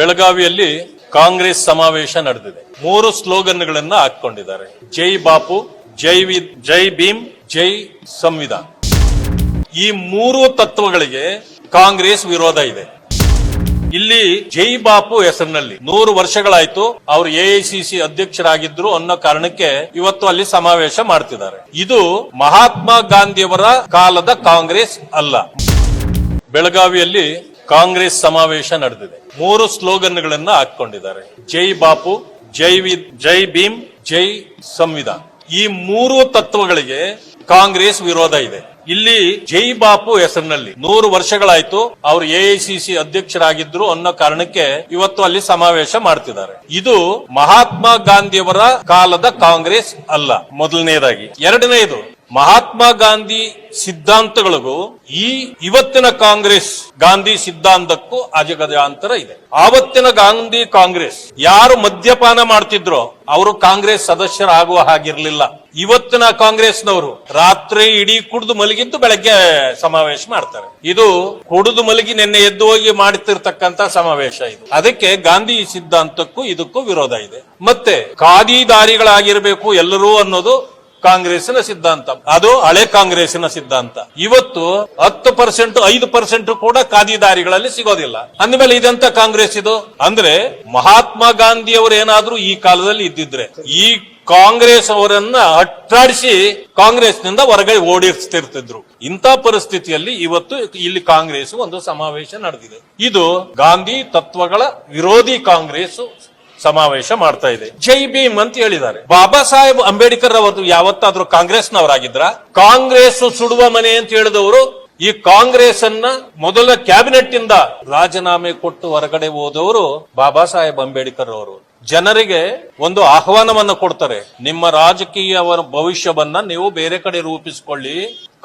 ಬೆಳಗಾವಿಯಲ್ಲಿ ಕಾಂಗ್ರೆಸ್ ಸಮಾವೇಶ ನಡೆದಿದೆ. ಮೂರು ಸ್ಲೋಗನ್ಗಳನ್ನ ಹಾಕೊಂಡಿದ್ದಾರೆ ಜೈ ಬಾಪು, ಜೈ ವಿ, ಜೈ ಭೀಮ್, ಜೈ ಸಂವಿಧಾನ್. ಈ ಮೂರು ತತ್ವಗಳಿಗೆ ಕಾಂಗ್ರೆಸ್ ವಿರೋಧ ಇದೆ. ಇಲ್ಲಿ ಜೈ ಬಾಪು ಹೆಸರಿನಲ್ಲಿ ನೂರು ವರ್ಷಗಳಾಯ್ತು ಅವರು ಎಐಸಿಸಿ ಅಧ್ಯಕ್ಷರಾಗಿದ್ರು ಅನ್ನೋ ಕಾರಣಕ್ಕೆ ಇವತ್ತು ಅಲ್ಲಿ ಸಮಾವೇಶ ಮಾಡ್ತಿದ್ದಾರೆ. ಇದು ಮಹಾತ್ಮ ಗಾಂಧಿಯವರ ಕಾಲದ ಕಾಂಗ್ರೆಸ್ ಅಲ್ಲ. ಬೆಳಗಾವಿಯಲ್ಲಿ ಕಾಂಗ್ರೆಸ್ ಸಮಾವೇಶ ನಡೆದಿದೆ. ಮೂರು ಸ್ಲೋಗನ್ಗಳನ್ನ ಹಾಕೊಂಡಿದ್ದಾರೆ ಜೈ ಬಾಪು, ಜೈ ವಿ, ಜೈ ಭೀಮ್, ಜೈ ಸಂವಿಧಾನ. ಈ ಮೂರು ತತ್ವಗಳಿಗೆ ಕಾಂಗ್ರೆಸ್ ವಿರೋಧ ಇದೆ. ಇಲ್ಲಿ ಜೈ ಬಾಪು ಹೆಸರಿನಲ್ಲಿ ನೂರು ವರ್ಷಗಳಾಯ್ತು ಅವರು ಎಐಸಿಸಿ ಅಧ್ಯಕ್ಷರಾಗಿದ್ರು ಅನ್ನೋ ಕಾರಣಕ್ಕೆ ಇವತ್ತು ಅಲ್ಲಿ ಸಮಾವೇಶ ಮಾಡ್ತಿದ್ದಾರೆ. ಇದು ಮಹಾತ್ಮ ಗಾಂಧಿಯವರ ಕಾಲದ ಕಾಂಗ್ರೆಸ್ ಅಲ್ಲ. ಮೊದಲನೇದಾಗಿ. ಎರಡನೇದು ಮಹಾತ್ಮ ಗಾಂಧಿ ಸಿದ್ಧಾಂತಗಳಿಗೂ ಈ ಇವತ್ತಿನ ಕಾಂಗ್ರೆಸ್ ಗಾಂಧಿ ಸಿದ್ಧಾಂತಕ್ಕೂ ಅಜಗಜಾಂತರ ಇದೆ. ಆವತ್ತಿನ ಗಾಂಧಿ ಕಾಂಗ್ರೆಸ್ ಯಾರು ಮದ್ಯಪಾನ ಮಾಡ್ತಿದ್ರೋ ಅವರು ಕಾಂಗ್ರೆಸ್ ಸದಸ್ಯರಾಗುವ ಹಾಗಿರ್ಲಿಲ್ಲ. ಇವತ್ತಿನ ಕಾಂಗ್ರೆಸ್ನವರು ರಾತ್ರಿ ಇಡೀ ಕುಡಿದು ಮಲಗಿದ್ದು ಬೆಳಗ್ಗೆ ಸಮಾವೇಶ ಮಾಡ್ತಾರೆ. ಇದು ಕುಡಿದು ಮಲಗಿ ನಿನ್ನೆ ಎದ್ದು ಹೋಗಿ ಮಾಡುತ್ತಿರ್ತಕ್ಕಂತ ಸಮಾವೇಶ ಇದು. ಅದಕ್ಕೆ ಗಾಂಧಿ ಸಿದ್ಧಾಂತಕ್ಕೂ ಇದಕ್ಕೂ ವಿರೋಧ ಇದೆ. ಮತ್ತೆ ಖಾದಿದಾರಿಗಳಾಗಿರ್ಬೇಕು ಎಲ್ಲರೂ ಅನ್ನೋದು ಕಾಂಗ್ರೆಸ್ಸಿನ ಸಿದ್ಧಾಂತ. ಅದು ಹಳೆ ಕಾಂಗ್ರೆಸ್ನ ಸಿದ್ಧಾಂತ. ಇವತ್ತು ಹತ್ತು ಪರ್ಸೆಂಟ್, ಐದು ಪರ್ಸೆಂಟ್ ಕೂಡ ಖಾದಿದಾರಿಗಳಲ್ಲಿ ಸಿಗೋದಿಲ್ಲ. ಅಂದಮೇಲೆ ಇದೆಂತ ಕಾಂಗ್ರೆಸ್ ಇದು? ಅಂದ್ರೆ ಮಹಾತ್ಮ ಗಾಂಧಿ ಅವರು ಏನಾದ್ರೂ ಈ ಕಾಲದಲ್ಲಿ ಇದ್ದಿದ್ರೆ, ಈ ಕಾಂಗ್ರೆಸ್ ಅವರನ್ನ ಅಟ್ಟಾಡಿಸಿ ಕಾಂಗ್ರೆಸ್ನಿಂದ ಹೊರಗಡೆ ಓಡಿಸ್ತಿರ್ತಿದ್ರು ಇಂಥ ಪರಿಸ್ಥಿತಿಯಲ್ಲಿ ಇವತ್ತು ಇಲ್ಲಿ ಕಾಂಗ್ರೆಸ್ ಒಂದು ಸಮಾವೇಶ ನಡೆದಿದೆ. ಇದು ಗಾಂಧಿ ತತ್ವಗಳ ವಿರೋಧಿ ಕಾಂಗ್ರೆಸ್ ಸಮಾವೇಶ ಮಾಡ್ತಾ ಇದೆ. ಜೈ ಭೀಮ್ ಅಂತ ಹೇಳಿದ್ದಾರೆ. ಬಾಬಾ ಸಾಹೇಬ್ ಅಂಬೇಡ್ಕರ್ ಅವರು ಯಾವತ್ತಾದ್ರೂ ಕಾಂಗ್ರೆಸ್ನವರಾಗಿದ್ರ? ಕಾಂಗ್ರೆಸ್ ಸುಡುವ ಮನೆ ಅಂತ ಹೇಳಿದವರು ಈ ಕಾಂಗ್ರೆಸ್ ಅನ್ನ ಮೊದಲ ಕ್ಯಾಬಿನೆಟ್ ಇಂದ ರಾಜೀನಾಮೆ ಕೊಟ್ಟು ಹೊರಗಡೆ ಹೋದವರು ಬಾಬಾ ಸಾಹೇಬ್ ಅಂಬೇಡ್ಕರ್ ಅವರು ಜನರಿಗೆ ಒಂದು ಆಹ್ವಾನವನ್ನ ಕೊಡ್ತಾರೆ. ನಿಮ್ಮ ರಾಜಕೀಯ ಭವಿಷ್ಯವನ್ನ ನೀವು ಬೇರೆ ಕಡೆ ರೂಪಿಸಿಕೊಳ್ಳಿ.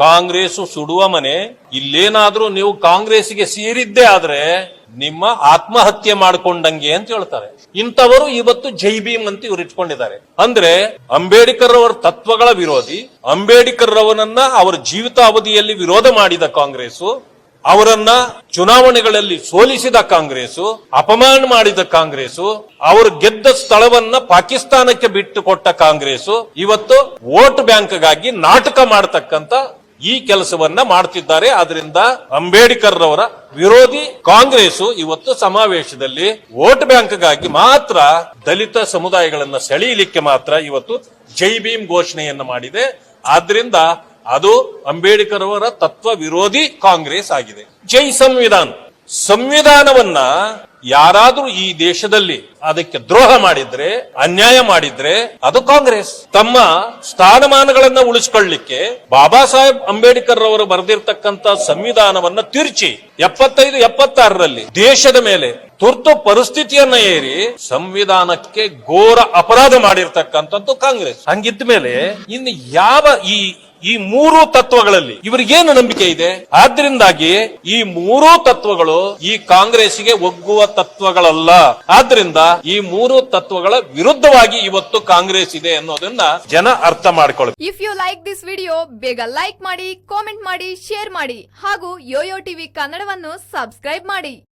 ಕಾಂಗ್ರೆಸ್ ಸುಡುವ ಮನೆ. ಇಲ್ಲೇನಾದ್ರೂ ನೀವು ಕಾಂಗ್ರೆಸ್ಗೆ ಸೇರಿದ್ದೇ ಆದ್ರೆ ನಿಮ್ಮ ಆತ್ಮಹತ್ಯೆ ಮಾಡ್ಕೊಂಡಂಗೆ ಅಂತ ಹೇಳ್ತಾರೆ. ಇಂಥವರು ಇವತ್ತು ಜೈ ಭೀಮ್ ಅಂತ ಇವ್ರು ಇಟ್ಕೊಂಡಿದ್ದಾರೆ. ಅಂದ್ರೆ ಅಂಬೇಡ್ಕರ್ ಅವರ ತತ್ವಗಳ ವಿರೋಧಿ ಅಂಬೇಡ್ಕರ್ ಅವರನ್ನ ಅವರ ಜೀವಿತಾವಧಿಯಲ್ಲಿ ವಿರೋಧ ಮಾಡಿದ ಕಾಂಗ್ರೆಸ್ ಅವರನ್ನ ಚುನಾವಣೆಗಳಲ್ಲಿ ಸೋಲಿಸಿದ ಕಾಂಗ್ರೆಸ್ ಅಪಮಾನ ಮಾಡಿದ ಕಾಂಗ್ರೆಸ್ ಅವರು ಗೆದ್ದ ಸ್ಥಳವನ್ನ ಪಾಕಿಸ್ತಾನಕ್ಕೆ ಬಿಟ್ಟು ಕೊಟ್ಟ ಕಾಂಗ್ರೆಸ್ ಇವತ್ತು ವೋಟ್ ಬ್ಯಾಂಕ್ಗಾಗಿ ನಾಟಕ ಮಾಡತಕ್ಕಂತ ಈ ಕೆಲಸವನ್ನ ಮಾಡ್ತಿದ್ದಾರೆ. ಆದ್ರಿಂದ ಅಂಬೇಡ್ಕರ್ ಅವರ ವಿರೋಧಿ ಕಾಂಗ್ರೆಸ್ ಇವತ್ತು ಸಮಾವೇಶದಲ್ಲಿ ವೋಟ್ ಬ್ಯಾಂಕ್ಗಾಗಿ ಮಾತ್ರ ದಲಿತ ಸಮುದಾಯಗಳನ್ನ ಸೆಳೆಯಲಿಕ್ಕೆ ಮಾತ್ರ ಇವತ್ತು ಜೈ ಭೀಮ್ ಘೋಷಣೆಯನ್ನ ಮಾಡಿದೆ. ಆದ್ರಿಂದ ಅದು ಅಂಬೇಡ್ಕರ್ ಅವರ ತತ್ವ ವಿರೋಧಿ ಕಾಂಗ್ರೆಸ್ ಆಗಿದೆ. ಜೈ ಸಂವಿಧಾನ. ಸಂವಿಧಾನವನ್ನ ಯಾರಾದ್ರೂ ಈ ದೇಶದಲ್ಲಿ ಅದಕ್ಕೆ ದ್ರೋಹ ಮಾಡಿದ್ರೆ, ಅನ್ಯಾಯ ಮಾಡಿದ್ರೆ, ಅದು ಕಾಂಗ್ರೆಸ್. ತಮ್ಮ ಸ್ಥಾನಮಾನಗಳನ್ನ ಉಳಿಸ್ಕೊಳ್ಳಿಕ್ಕೆ ಬಾಬಾ ಸಾಹೇಬ್ ಅಂಬೇಡ್ಕರ್ ಅವರು ಬರೆದಿರ್ತಕ್ಕಂತ ಸಂವಿಧಾನವನ್ನ ತಿರುಚಿ, ಎಪ್ಪತ್ತೈದು, ಎಪ್ಪತ್ತಾರರಲ್ಲಿ ದೇಶದ ಮೇಲೆ ತುರ್ತು ಪರಿಸ್ಥಿತಿಯನ್ನ ಏರಿ ಸಂವಿಧಾನಕ್ಕೆ ಘೋರ ಅಪರಾಧ ಮಾಡಿರ್ತಕ್ಕಂಥದ್ದು ಕಾಂಗ್ರೆಸ್. ಹಂಗಿದ್ದ ಮೇಲೆ ಇನ್ನು ಯಾವ ಈ ಈ ಮೂರು ತತ್ವಗಳಲ್ಲಿ ಇವರಿಗೇನು ನಂಬಿಕೆ ಇದೆ? ಆದ್ರಿಂದಾಗಿ ಈ ಮೂರು ತತ್ವಗಳು ಈ ಕಾಂಗ್ರೆಸ್ಗೆ ಒಗ್ಗುವ ತತ್ವಗಳಲ್ಲ. ಆದ್ರಿಂದ ಈ ಮೂರು ತತ್ವಗಳ ವಿರುದ್ಧವಾಗಿ ಇವತ್ತು ಕಾಂಗ್ರೆಸ್ ಇದೆ ಅನ್ನೋದನ್ನ ಜನ ಅರ್ಥ ಮಾಡ್ಕೊಳ್ಳಿ if you like this video ಬೇಗ ಲೈಕ್ ಮಾಡಿ ಕಾಮೆಂಟ್ ಮಾಡಿ ಶೇರ್ ಮಾಡಿ ಹಾಗೂ ಯೋಯೋ ಟಿವಿ ಕನ್ನಡವನ್ನು ಸಬ್ಸ್ಕ್ರೈಬ್ ಮಾಡಿ.